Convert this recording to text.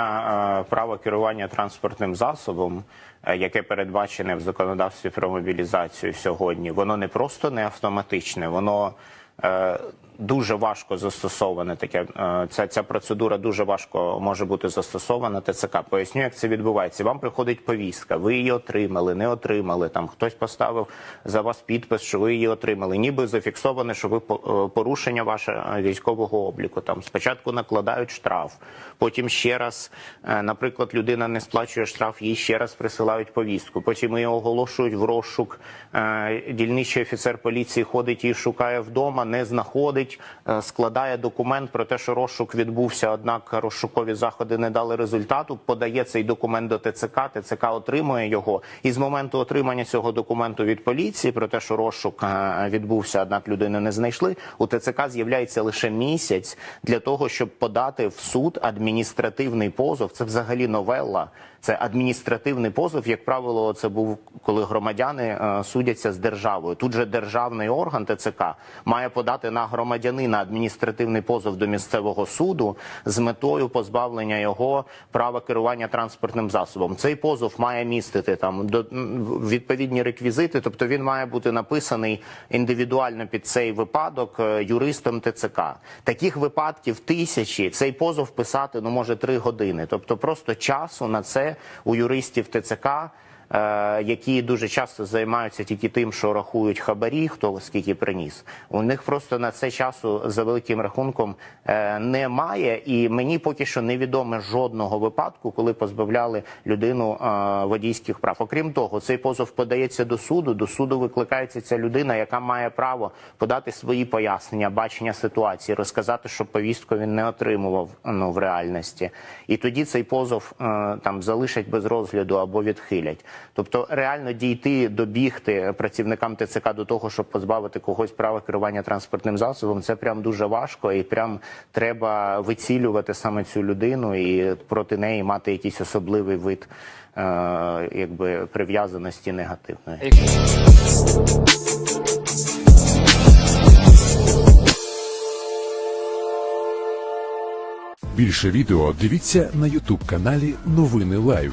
Е, Право керування транспортним засобом, е, яке передбачене в законодавстві про мобілізацію сьогодні, воно не просто не автоматичне, воно е, дуже важко застосоване. Таке е, ця, ця процедура дуже важко може бути застосована. ТЦК поясню, як це відбувається. Вам приходить повістка, ви її отримали, не отримали. Там хтось поставив за вас підпис, що ви її отримали. Ніби зафіксовано, що ви е, порушення ваше е, військового обліку. Там спочатку накладають штраф, потім ще раз, наприклад, людина не сплачує штраф, їй ще раз присилають повістку. Потім її оголошують в розшук. Дільничий офіцер поліції ходить і шукає вдома, не знаходить, е, складає документ про те, що розшук відбувся, однак розшукові заходи не дали результату. Подає цей документ до ТЦК. ТЦК отримує його. І з моменту отримання цього документу від поліції про те, що розшук е, відбувся, однак людину не знайшли. У ТЦК з'являється лише місяць для того, щоб подати в суд адміністративний позов. Це взагалі новелла. Це адміністративний позов. Як правило, це був коли громадяни е, судяться з державою. Тут же державний орган ТЦК має подати на громадянина адміністративний позов до місцевого суду з метою позбавлення його права керування транспортним засобом. Цей позов має містити там до відповідні реквізити, тобто він має бути написаний індивідуально під цей випадок е, юристом ТЦК. Таких випадків тисячі. Цей позов писати ну може три години. Тобто просто часу на це у юристів ТЦК. Е, Які дуже часто займаються тільки тим, що рахують хабарі, хто скільки приніс. У них просто на це часу за великим рахунком е, немає, і мені поки що невідоме жодного випадку, коли позбавляли людину е, водійських прав. Окрім того, цей позов подається до суду. До суду викликається ця людина, яка має право подати свої пояснення, бачення ситуації, розказати, що повістку він не отримував ну в реальності, і тоді цей позов там залишать без розгляду або відхилять. Тобто, реально дійти, добігти працівникам ТЦК до того, щоб позбавити когось права керування транспортним засобом, це прям дуже важко, і прям треба вицілювати саме цю людину і проти неї мати якийсь особливий вид е, якби прив'язаності негативної. Більше відео дивіться на Ютуб каналі Новини Лайв.